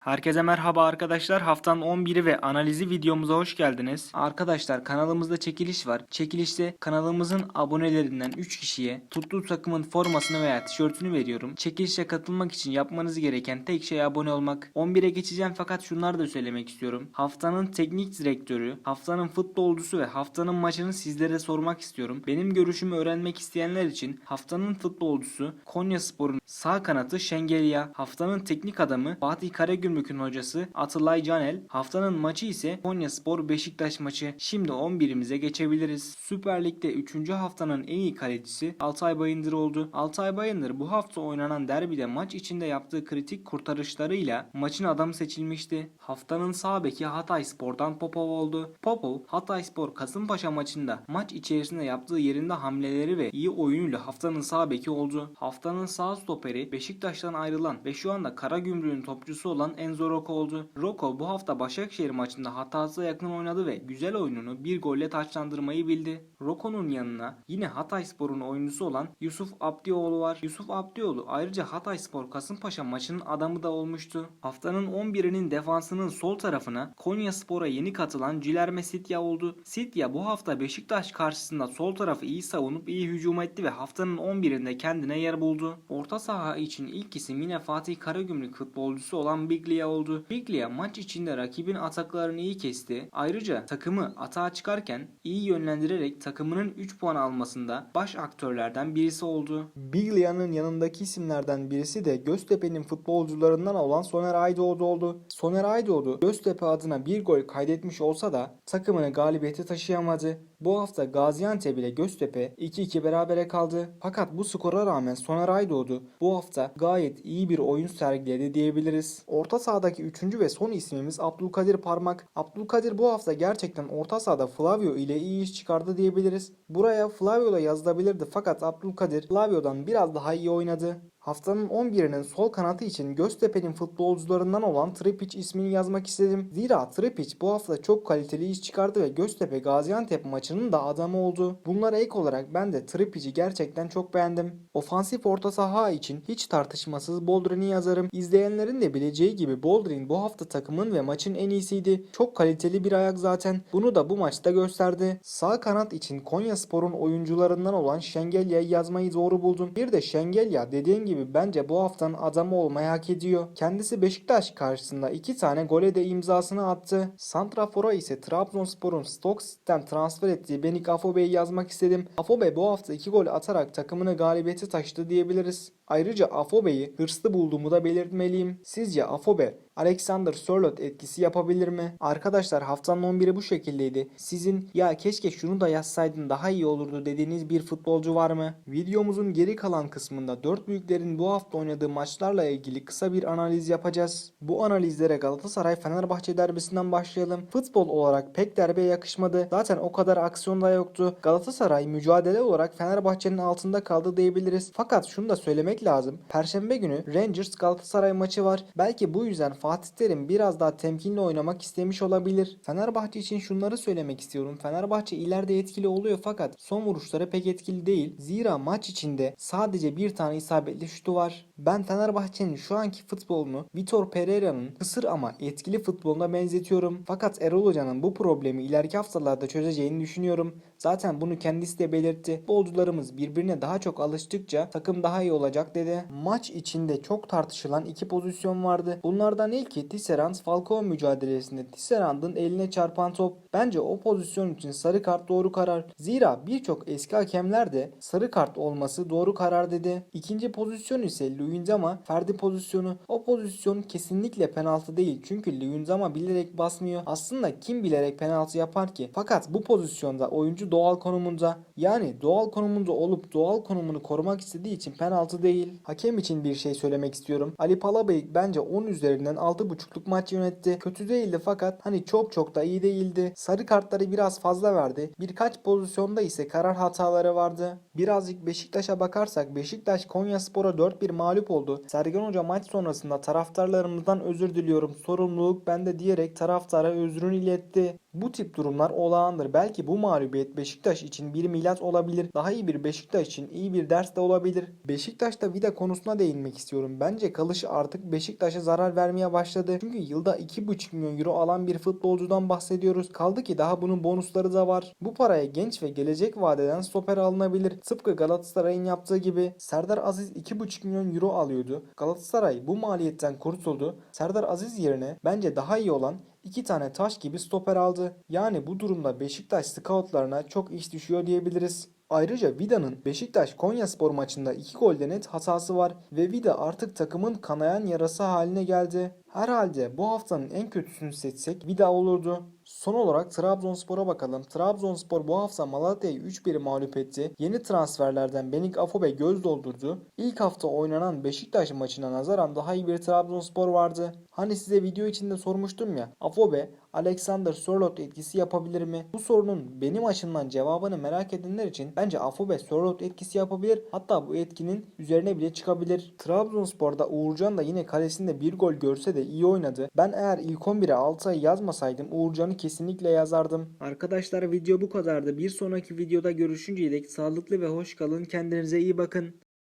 Herkese merhaba arkadaşlar. Haftanın 11'i ve analizi videomuza hoş geldiniz. Arkadaşlar kanalımızda çekiliş var. Çekilişte kanalımızın abonelerinden 3 kişiye tuttuğu takımın formasını veya tişörtünü veriyorum. Çekilişe katılmak için yapmanız gereken tek şey abone olmak. 11'e geçeceğim fakat şunları da söylemek istiyorum. Haftanın teknik direktörü, haftanın futbolcusu ve haftanın maçını sizlere sormak istiyorum. Benim görüşümü öğrenmek isteyenler için haftanın futbolcusu Konyaspor'un sağ kanatı Şengelya, haftanın teknik adamı Fatih Karagümrük'ün hocası Atılay Canel, haftanın maçı ise Konyaspor Beşiktaş maçı. Şimdi 11'imize geçebiliriz. Süper Lig'de 3. haftanın en iyi kalecisi Altay Bayındır oldu. Altay Bayındır bu hafta oynanan derbide maç içinde yaptığı kritik kurtarışlarıyla maçın adamı seçilmişti. Haftanın sağ beki Hatay Spor'dan Popov oldu. Popov, Hatay Spor Kasımpaşa maçında maç içerisinde yaptığı yerinde hamleleri ve iyi oyunuyla haftanın sağ beki oldu. Haftanın sağ stoperi Beşiktaş'tan ayrılan ve şu anda Karagümrük'ün topçusu olan Enzo Rocco oldu. Rocco bu hafta Başakşehir maçında hatasına yakın oynadı ve güzel oyununu bir golle taçlandırmayı bildi. Rocco'nun yanına yine Hatay Spor'un oyuncusu olan Yusuf Abdioğlu var. Yusuf Abdioğlu ayrıca Hatay Spor Kasımpaşa maçının adamı da olmuştu. Haftanın 11'inin defansının sol tarafına Konya Spor'a yeni katılan Cilerme Sitya oldu. Sitya bu hafta Beşiktaş karşısında sol tarafı iyi savunup iyi hücum etti ve haftanın 11'inde kendine yer buldu. Orta saha için ilk isim yine Fatih Karagümrük futbolcusu olan Biglia oldu. Biglia maç içinde rakibin ataklarını iyi kesti. Ayrıca takımı atağa çıkarken iyi yönlendirerek takımının 3 puan almasında baş aktörlerden birisi oldu. Biglia'nın yanındaki isimlerden birisi de Göztepe'nin futbolcularından olan Soner Aydoğdu oldu. Soner Aydoğdu Göztepe adına bir gol kaydetmiş olsa da takımını galibiyete taşıyamadı. Bu hafta Gaziantep ile Göztepe 2-2 berabere kaldı. Fakat bu skora rağmen Soner Aydoğdu bu hafta gayet iyi bir oyun sergiledi diyebiliriz. Orta sahadaki 3. ve son ismimiz Abdülkadir Parmak. Abdülkadir bu hafta gerçekten orta sahada Flavio ile iyi iş çıkardı diyebiliriz. Buraya Flavio ile yazılabilirdi fakat Abdülkadir Flavio'dan biraz daha iyi oynadı. Haftanın 11'inin sol kanatı için Göztepe'nin futbolcularından olan Tripic ismini yazmak istedim. Zira Tripic bu hafta çok kaliteli iş çıkardı ve Göztepe Gaziantep maçının da adamı oldu. Bunlara ek olarak ben de Tripic'i gerçekten çok beğendim. Ofansif orta saha için hiç tartışmasız Boldrin'i yazarım. İzleyenlerin de bileceği gibi Boldrin bu hafta takımın ve maçın en iyisiydi. Çok kaliteli bir ayak zaten. Bunu da bu maçta gösterdi. Sağ kanat için Konyaspor'un oyuncularından olan Şengelya'yı yazmayı doğru buldum. Bir de Şengelya dediğin gibi bence bu haftanın adamı olmayı hak ediyor. Kendisi Beşiktaş karşısında iki tane gole de imzasını attı. Santrafor'a ise Trabzonspor'un Stoke City'den transfer ettiği Benik Afobe'yi yazmak istedim. Afobe bu hafta iki gol atarak takımını galibiyete taşıdı diyebiliriz. Ayrıca Afobe'yi hırslı bulduğumu da belirtmeliyim. Sizce Afobe Alexander Sörloth etkisi yapabilir mi? Arkadaşlar haftanın 11'i bu şekildeydi. Sizin ya keşke şunu da yazsaydın daha iyi olurdu dediğiniz bir futbolcu var mı? Videomuzun geri kalan kısmında 4 büyüklerin bu hafta oynadığı maçlarla ilgili kısa bir analiz yapacağız. Bu analizlere Galatasaray Fenerbahçe derbisinden başlayalım. Futbol olarak pek derbiye yakışmadı. Zaten o kadar aksiyon da yoktu. Galatasaray mücadele olarak Fenerbahçe'nin altında kaldı diyebiliriz. Fakat şunu da söylemek lazım. Perşembe günü Rangers Galatasaray maçı var. Belki bu yüzden Fatih Terim biraz daha temkinli oynamak istemiş olabilir. Fenerbahçe için şunları söylemek istiyorum. Fenerbahçe ileride etkili oluyor fakat son vuruşları pek etkili değil. Zira maç içinde sadece bir tane isabetli şutu var. Ben Fenerbahçe'nin şu anki futbolunu Vitor Pereira'nın kısır ama etkili futboluna benzetiyorum. Fakat Erol Hoca'nın bu problemi ileriki haftalarda çözeceğini düşünüyorum. Zaten bunu kendisi de belirtti. Futbolcularımız birbirine daha çok alıştıkça takım daha iyi olacak dedi. Maç içinde çok tartışılan iki pozisyon vardı. Bunlardan ilki Tisserand Falcao mücadelesinde Tisserand'ın eline çarpan top. Bence o pozisyon için sarı kart doğru karar. Zira birçok eski hakemler de sarı kart olması doğru karar dedi. İkinci pozisyon ise Luyendama Ferdi pozisyonu. O pozisyon kesinlikle penaltı değil. Çünkü Luyendama bilerek basmıyor. Aslında kim bilerek penaltı yapar ki? Fakat bu pozisyonda oyuncu doğal konumunda. Yani doğal konumunda olup doğal konumunu korumak istediği için penaltı değil. Hakem için bir şey söylemek istiyorum. Ali Palabeyik bence 10 üzerinden 6.5'luk maç yönetti. Kötü değildi fakat hani çok çok da iyi değildi. Sarı kartları biraz fazla verdi. Birkaç pozisyonda ise karar hataları vardı. Birazcık Beşiktaş'a bakarsak Beşiktaş Konyaspor'a 4-1 mağlup oldu. Sergen Hoca maç sonrasında taraftarlarımızdan özür diliyorum sorumluluk bende diyerek taraftara özrünü iletti. Bu tip durumlar olağandır. Belki bu mağlubiyet Beşiktaş için bir milat olabilir. Daha iyi bir Beşiktaş için iyi bir ders de olabilir. Beşiktaş'ta vida konusuna değinmek istiyorum. Bence kalışı artık Beşiktaş'a zarar vermeye başladı. Çünkü yılda 2,5 milyon euro alan bir futbolcudan bahsediyoruz. Kaldı ki daha bunun bonusları da var. Bu paraya genç ve gelecek vadeden stoper alınabilir. Tıpkı Galatasaray'ın yaptığı gibi Serdar Aziz 2,5 milyon euro alıyordu. Galatasaray bu maliyetten kurtuldu. Serdar Aziz yerine bence daha iyi olan iki tane taş gibi stoper aldı. Yani bu durumda Beşiktaş scoutlarına çok iş düşüyor diyebiliriz. Ayrıca Vida'nın Beşiktaş Konyaspor maçında 2 golde net hatası var ve Vida artık takımın kanayan yarası haline geldi. Herhalde bu haftanın en kötüsünü seçsek Vida olurdu. Son olarak Trabzonspor'a bakalım. Trabzonspor bu hafta Malatya'yı 3-1 mağlup etti. Yeni transferlerden Benik Afobe göz doldurdu. İlk hafta oynanan Beşiktaş maçına nazaran daha iyi bir Trabzonspor vardı. Hani size video içinde sormuştum ya. Afobe, Alexander Sörloth etkisi yapabilir mi? Bu sorunun benim açımdan cevabını merak edenler için bence Afobe Sörloth etkisi yapabilir. Hatta bu etkinin üzerine bile çıkabilir. Trabzonspor'da Uğurcan da yine kalesinde bir gol görse de iyi oynadı. Ben eğer ilk 11'e Altay'ı yazmasaydım Uğurcan'ı kesinlikle yazardım. Arkadaşlar video bu kadardı. Bir sonraki videoda görüşünceye dek sağlıklı ve hoş kalın. Kendinize iyi bakın.